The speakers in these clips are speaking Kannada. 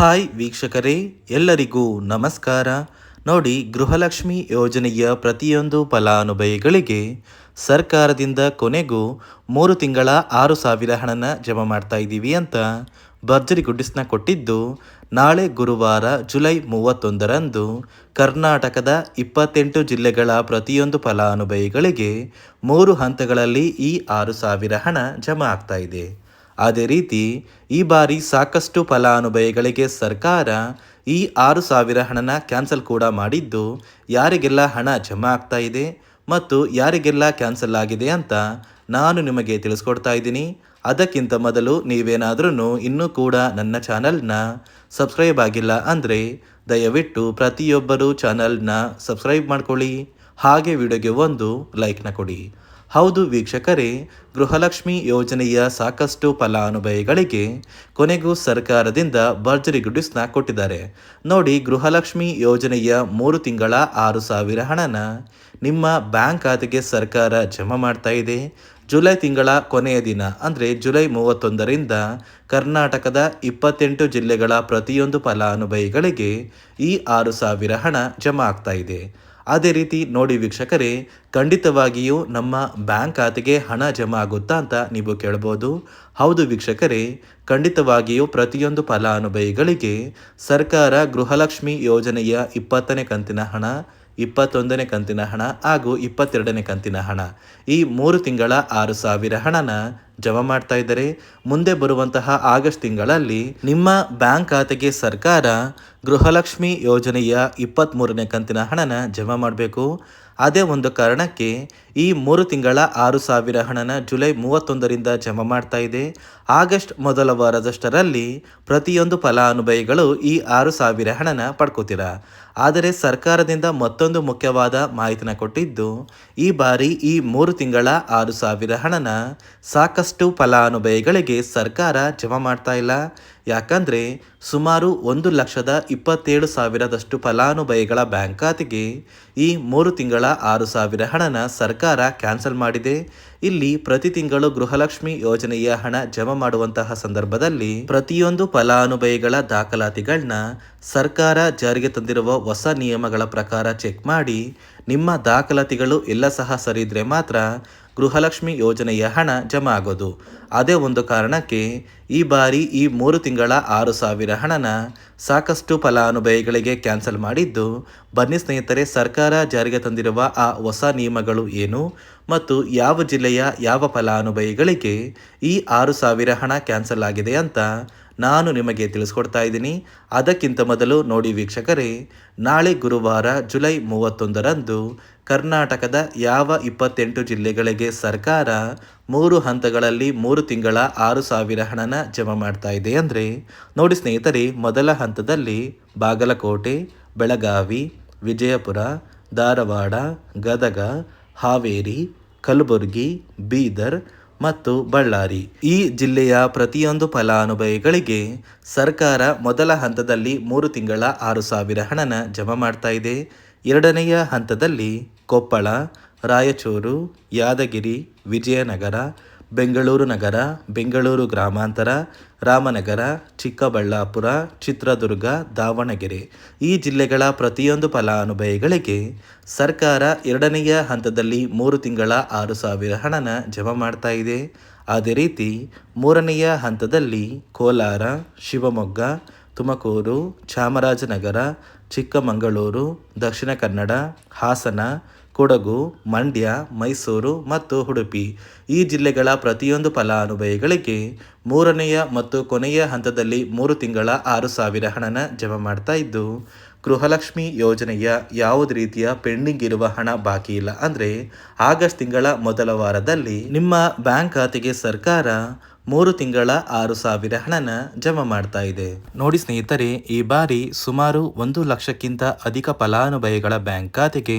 ಹಾಯ್ ವೀಕ್ಷಕರೇ, ಎಲ್ಲರಿಗೂ ನಮಸ್ಕಾರ. ನೋಡಿ, ಗೃಹಲಕ್ಷ್ಮಿ ಯೋಜನೆಯ ಪ್ರತಿಯೊಂದು ಫಲಾನುಭವಿಗಳಿಗೆ ಸರ್ಕಾರದಿಂದ ಕೊನೆಗೂ ಮೂರು ತಿಂಗಳ ಆರು ಸಾವಿರ ಹಣನ ಜಮಾ ಮಾಡ್ತಾ ಇದ್ದೀವಿ ಅಂತ ಭರ್ಜರಿ ಗುಡ್ಡಿಸ್ನ ಕೊಟ್ಟಿದ್ದು, ನಾಳೆ ಗುರುವಾರ ಜುಲೈ ಮೂವತ್ತೊಂದರಂದು ಕರ್ನಾಟಕದ ಇಪ್ಪತ್ತೆಂಟು ಜಿಲ್ಲೆಗಳ ಪ್ರತಿಯೊಂದು ಫಲಾನುಭವಿಗಳಿಗೆ ಮೂರು ಹಂತಗಳಲ್ಲಿ ಈ ಆರು ಸಾವಿರ ಹಣ ಜಮಾ ಆಗ್ತಾ ಇದೆ. ಅದೇ ರೀತಿ ಈ ಬಾರಿ ಸಾಕಷ್ಟು ಫಲಾನುಭವಿಗಳಿಗೆ ಸರ್ಕಾರ ಈ ಆರು ಸಾವಿರ ಹಣನ ಕ್ಯಾನ್ಸಲ್ ಕೂಡ ಮಾಡಿದ್ದು, ಯಾರಿಗೆಲ್ಲ ಹಣ ಜಮಾ ಆಗ್ತಾ ಇದೆ ಮತ್ತು ಯಾರಿಗೆಲ್ಲ ಕ್ಯಾನ್ಸಲ್ ಆಗಿದೆ ಅಂತ ನಾನು ನಿಮಗೆ ತಿಳಿಸ್ಕೊಡ್ತಾ ಇದ್ದೀನಿ. ಅದಕ್ಕಿಂತ ಮೊದಲು ನೀವೇನಾದ್ರೂ ಇನ್ನೂ ಕೂಡ ನನ್ನ ಚಾನಲ್ನ ಸಬ್ಸ್ಕ್ರೈಬ್ ಆಗಿಲ್ಲ ಅಂದರೆ ದಯವಿಟ್ಟು ಪ್ರತಿಯೊಬ್ಬರು ಚಾನಲ್ನ ಸಬ್ಸ್ಕ್ರೈಬ್ ಮಾಡ್ಕೊಳ್ಳಿ. ಹಾಗೆ ವಿಡಿಯೋಗೆ ಒಂದು ಲೈಕ್ನ ಕೊಡಿ. ಹೌದು ವೀಕ್ಷಕರೇ, ಗೃಹಲಕ್ಷ್ಮಿ ಯೋಜನೆಯ ಸಾಕಷ್ಟು ಫಲಾನುಭವಿಗಳಿಗೆ ಕೊನೆಗೂ ಸರ್ಕಾರದಿಂದ ಭರ್ಜರಿ ಗುಡಿಸ್ನ ಕೊಟ್ಟಿದ್ದಾರೆ. ನೋಡಿ, ಗೃಹಲಕ್ಷ್ಮಿ ಯೋಜನೆಯ ಮೂರು ತಿಂಗಳ ಆರು ಸಾವಿರ ಹಣನ ನಿಮ್ಮ ಬ್ಯಾಂಕ್ ಖಾತೆಗೆ ಸರ್ಕಾರ ಜಮಾ ಮಾಡ್ತಾ ಇದೆ. ಜುಲೈ ತಿಂಗಳ ಕೊನೆಯ ದಿನ, ಅಂದರೆ ಜುಲೈ ಮೂವತ್ತೊಂದರಿಂದ ಕರ್ನಾಟಕದ ಇಪ್ಪತ್ತೆಂಟು ಜಿಲ್ಲೆಗಳ ಪ್ರತಿಯೊಂದು ಫಲಾನುಭವಿಗಳಿಗೆ ಈ ಆರು ಸಾವಿರ ಹಣ ಜಮಾ ಆಗ್ತಾ ಇದೆ. ಅದೇ ರೀತಿ ನೋಡಿ ವೀಕ್ಷಕರೇ, ಖಂಡಿತವಾಗಿಯೂ ನಮ್ಮ ಬ್ಯಾಂಕ್ ಖಾತೆಗೆ ಹಣ ಜಮಾ ಆಗುತ್ತಾ ಅಂತ ನೀವು ಕೇಳ್ಬೋದು. ಹೌದು ವೀಕ್ಷಕರೇ, ಖಂಡಿತವಾಗಿಯೂ ಪ್ರತಿಯೊಂದು ಫಲಾನುಭವಿಗಳಿಗೆ ಸರ್ಕಾರ ಗೃಹಲಕ್ಷ್ಮಿ ಯೋಜನೆಯ ಇಪ್ಪತ್ತನೇ ಕಂತಿನ ಹಣ ಇಪ್ಪತ್ತೊಂದನೇ ಕಂತಿನ ಹಣ ಹಾಗೂ ಇಪ್ಪತ್ತೆರಡನೇ ಕಂತಿನ ಹಣ. ಈ ಮೂರು ತಿಂಗಳ ಆರು ಸಾವಿರ ಹಣನ ಜಮಾ ಮಾಡ್ತಾ ಇದ್ದಾರೆ. ಮುಂದೆ ಬರುವಂತಹ ಆಗಸ್ಟ್ ತಿಂಗಳಲ್ಲಿ ನಿಮ್ಮ ಬ್ಯಾಂಕ್ ಖಾತೆಗೆ ಸರ್ಕಾರ ಗೃಹಲಕ್ಷ್ಮಿ ಯೋಜನೆಯ ಇಪ್ಪತ್ತ್ಮೂರನೇ ಕಂತಿನ ಹಣನ ಜಮಾ ಮಾಡಬೇಕು. ಅದೇ ಒಂದು ಕಾರಣಕ್ಕೆ ಈ ಮೂರು ತಿಂಗಳ ಆರು ಸಾವಿರ ಹಣನ ಜುಲೈ ಮೂವತ್ತೊಂದರಿಂದ ಜಮಾ ಮಾಡ್ತಾ ಇದೆ. ಆಗಸ್ಟ್ ಮೊದಲ ವಾರದಷ್ಟರಲ್ಲಿ ಪ್ರತಿಯೊಂದು ಫಲಾನುಭವಿಗಳು ಈ ಆರು ಸಾವಿರ ಹಣನ ಪಡ್ಕೋತೀರ? ಆದರೆ ಸರ್ಕಾರದಿಂದ ಮತ್ತೊಂದು ಮುಖ್ಯವಾದ ಮಾಹಿತಿನ ಕೊಟ್ಟಿದ್ದು, ಈ ಬಾರಿ ಈ ಮೂರು ತಿಂಗಳ ಆರು ಸಾವಿರ ಹಣನ ಸಾಕಷ್ಟು ಫಲಾನುಭವಿಗಳಿಗೆ ಸರ್ಕಾರ ಜಮಾ ಮಾಡ್ತಾ ಇಲ್ಲ. ಯಾಕಂದರೆ ಸುಮಾರು ಒಂದು ಲಕ್ಷದ ಇಪ್ಪತ್ತೇಳು ಸಾವಿರದಷ್ಟು ಫಲಾನುಭವಿಗಳ ಬ್ಯಾಂಕ್ ಖಾತೆಗೆ ಈ ಮೂರು ತಿಂಗಳ ಆರು ಸಾವಿರ ಹಣನ ಸರ್ಕಾರ ಕ್ಯಾನ್ಸಲ್ ಮಾಡಿದೆ. ಇಲ್ಲಿ ಪ್ರತಿ ತಿಂಗಳು ಗೃಹಲಕ್ಷ್ಮಿ ಯೋಜನೆಯ ಹಣ ಜಮಾ ಮಾಡುವಂತಹ ಸಂದರ್ಭದಲ್ಲಿ ಪ್ರತಿಯೊಂದು ಫಲಾನುಭವಿಗಳ ದಾಖಲಾತಿಗಳನ್ನ ಸರ್ಕಾರ ಜಾರಿಗೆ ತಂದಿರುವ ಹೊಸ ನಿಯಮಗಳ ಪ್ರಕಾರ ಚೆಕ್ ಮಾಡಿ ನಿಮ್ಮ ದಾಖಲಾತಿಗಳು ಎಲ್ಲ ಸಹ ಸರಿ ಇದ್ರೆ ಮಾತ್ರ ಗೃಹಲಕ್ಷ್ಮಿ ಯೋಜನೆಯ ಹಣ ಜಮಾ ಆಗೋದು. ಅದೇ ಒಂದು ಕಾರಣಕ್ಕೆ ಈ ಬಾರಿ ಈ ಮೂರು ತಿಂಗಳ ಆರು ಸಾವಿರ ಹಣನ ಸಾಕಷ್ಟು ಫಲಾನುಭವಿಗಳಿಗೆ ಕ್ಯಾನ್ಸಲ್ ಮಾಡಿದ್ದು, ಬನ್ನಿ ಸ್ನೇಹಿತರೆ, ಸರ್ಕಾರ ಜಾರಿಗೆ ತಂದಿರುವ ಆ ಹೊಸ ನಿಯಮಗಳು ಏನು ಮತ್ತು ಯಾವ ಜಿಲ್ಲೆಯ ಯಾವ ಫಲಾನುಭವಿಗಳಿಗೆ ಈ ಆರು ಸಾವಿರ ಹಣ ಕ್ಯಾನ್ಸಲ್ ಆಗಿದೆ ಅಂತ ನಾನು ನಿಮಗೆ ತಿಳಿಸ್ಕೊಡ್ತಾ ಇದ್ದೀನಿ. ಅದಕ್ಕಿಂತ ಮೊದಲು ನೋಡಿ ವೀಕ್ಷಕರೇ, ನಾಳೆ ಗುರುವಾರ ಜುಲೈ ಮೂವತ್ತೊಂದರಂದು ಕರ್ನಾಟಕದ ಯಾವ ಇಪ್ಪತ್ತೆಂಟು ಜಿಲ್ಲೆಗಳಿಗೆ ಸರ್ಕಾರ ಮೂರು ಹಂತಗಳಲ್ಲಿ ಮೂರು ತಿಂಗಳ ಆರು ಸಾವಿರ ಹಣನ ಜಮಾ ಮಾಡ್ತಾ ಇದೆ ಅಂದರೆ, ನೋಡಿ ಸ್ನೇಹಿತರೆ, ಮೊದಲ ಹಂತದಲ್ಲಿ ಬಾಗಲಕೋಟೆ, ಬೆಳಗಾವಿ, ವಿಜಯಪುರ, ಧಾರವಾಡ, ಗದಗ, ಹಾವೇರಿ, ಕಲಬುರಗಿ, ಬೀದರ್ ಮತ್ತು ಬಳ್ಳಾರಿ. ಈ ಜಿಲ್ಲೆಯ ಪ್ರತಿಯೊಂದು ಫಲಾನುಭವಿಗಳಿಗೆ ಸರ್ಕಾರ ಮೊದಲ ಹಂತದಲ್ಲಿ ಮೂರು ತಿಂಗಳ ಆರು ಸಾವಿರ ಹಣನ ಜಮಾ ಮಾಡ್ತಾ ಇದೆ. ಎರಡನೆಯ ಹಂತದಲ್ಲಿ ಕೊಪ್ಪಳ, ರಾಯಚೂರು, ಯಾದಗಿರಿ, ವಿಜಯನಗರ ಬೆಂಗಳೂರು ನಗರ, ಬೆಂಗಳೂರು ಗ್ರಾಮಾಂತರ, ರಾಮನಗರ, ಚಿಕ್ಕಬಳ್ಳಾಪುರ, ಚಿತ್ರದುರ್ಗ, ದಾವಣಗೆರೆ. ಈ ಜಿಲ್ಲೆಗಳ ಪ್ರತಿಯೊಂದು ಫಲಾನುಭವಿಗಳಿಗೆ ಸರ್ಕಾರ ಎರಡನೆಯ ಹಂತದಲ್ಲಿ ಮೂರು ತಿಂಗಳ ಆರು ಸಾವಿರ ಹಣನ ಜಮಾ ಮಾಡ್ತಾ ಇದೆ. ಅದೇ ರೀತಿ ಮೂರನೆಯ ಹಂತದಲ್ಲಿ ಕೋಲಾರ, ಶಿವಮೊಗ್ಗ, ತುಮಕೂರು, ಚಾಮರಾಜನಗರ, ಚಿಕ್ಕಮಗಳೂರು, ದಕ್ಷಿಣ ಕನ್ನಡ, ಹಾಸನ ಕೊಡಗು, ಮಂಡ್ಯ, ಮೈಸೂರು ಮತ್ತು ಉಡುಪಿ. ಈ ಜಿಲ್ಲೆಗಳ ಪ್ರತಿಯೊಂದು ಫಲಾನುಭವಿಗಳಿಗೆ ಮೂರನೆಯ ಮತ್ತು ಕೊನೆಯ ಹಂತದಲ್ಲಿ ಮೂರು ತಿಂಗಳ ಆರು ಸಾವಿರ ಹಣನ ಜಮಾ ಮಾಡ್ತಾ ಇದ್ದು, ಗೃಹಲಕ್ಷ್ಮಿ ಯೋಜನೆಯ ಯಾವುದೇ ರೀತಿಯ ಪೆಂಡಿಂಗ್ ಇರುವ ಹಣ ಬಾಕಿ ಇಲ್ಲ ಅಂದರೆ ಆಗಸ್ಟ್ ತಿಂಗಳ ಮೊದಲ ವಾರದಲ್ಲಿ ನಿಮ್ಮ ಬ್ಯಾಂಕ್ ಖಾತೆಗೆ ಸರ್ಕಾರ ಮೂರು ತಿಂಗಳ ಆರು ಸಾವಿರ ಹಣನ ಜಮಾ ಮಾಡ್ತಾ ಇದೆ. ನೋಡಿ ಸ್ನೇಹಿತರೆ, ಈ ಬಾರಿ ಸುಮಾರು ಒಂದು ಲಕ್ಷಕ್ಕಿಂತ ಅಧಿಕ ಫಲಾನುಭವಿಗಳ ಬ್ಯಾಂಕ್ ಖಾತೆಗೆ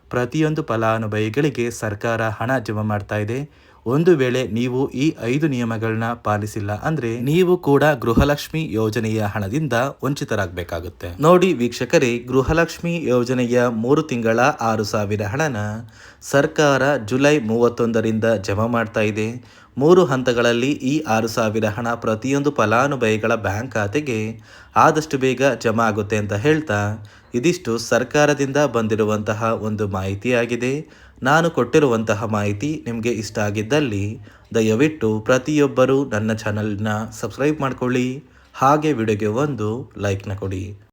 ಪ್ರತಿಯೊಂದು ಫಲಾನುಭವಿಗಳಿಗೆ ಸರ್ಕಾರ ಹಣ ಜಮಾ ಮಾಡ್ತಾ ಇದೆ. ಒಂದು ವೇಳೆ ನೀವು ಈ ಐದು ನಿಯಮಗಳನ್ನ ಪಾಲಿಸಿಲ್ಲ ಅಂದ್ರೆ ನೀವು ಕೂಡ ಗೃಹಲಕ್ಷ್ಮಿ ಯೋಜನೆಯ ಹಣದಿಂದ ವಂಚಿತರಾಗಬೇಕಾಗುತ್ತೆ. ನೋಡಿ ವೀಕ್ಷಕರೇ, ಗೃಹಲಕ್ಷ್ಮಿ ಯೋಜನೆಯ ಮೂರು ತಿಂಗಳ ಆರು ಸಾವಿರ ಹಣನ ಸರ್ಕಾರ ಜುಲೈ ಮೂವತ್ತೊಂದರಿಂದ ಜಮಾ ಮಾಡ್ತಾ ಇದೆ. ಮೂರು ಹಂತಗಳಲ್ಲಿ ಈ ಆರು ಸಾವಿರ ಹಣ ಪ್ರತಿಯೊಂದು ಫಲಾನುಭವಿಗಳ ಬ್ಯಾಂಕ್ ಖಾತೆಗೆ ಆದಷ್ಟು ಬೇಗ ಜಮಾ ಆಗುತ್ತೆ ಅಂತ ಹೇಳ್ತಾ ಇದಿಷ್ಟು ಸರ್ಕಾರದಿಂದ ಬಂದಿರುವಂತಹ ಒಂದು ಮಾಹಿತಿಯಾಗಿದೆ. ನಾನು ಕೊಟ್ಟಿರುವಂತಹ ಮಾಹಿತಿ ನಿಮಗೆ ಇಷ್ಟ ಆಗಿದ್ದಲ್ಲಿ ದಯವಿಟ್ಟು ಪ್ರತಿಯೊಬ್ಬರೂ ನನ್ನ ಚಾನಲ್ನ ಸಬ್ಸ್ಕ್ರೈಬ್ ಮಾಡ್ಕೊಳ್ಳಿ. ಹಾಗೆ ವಿಡಿಯೋಗೆ ಒಂದು ಲೈಕ್ನ ಕೊಡಿ.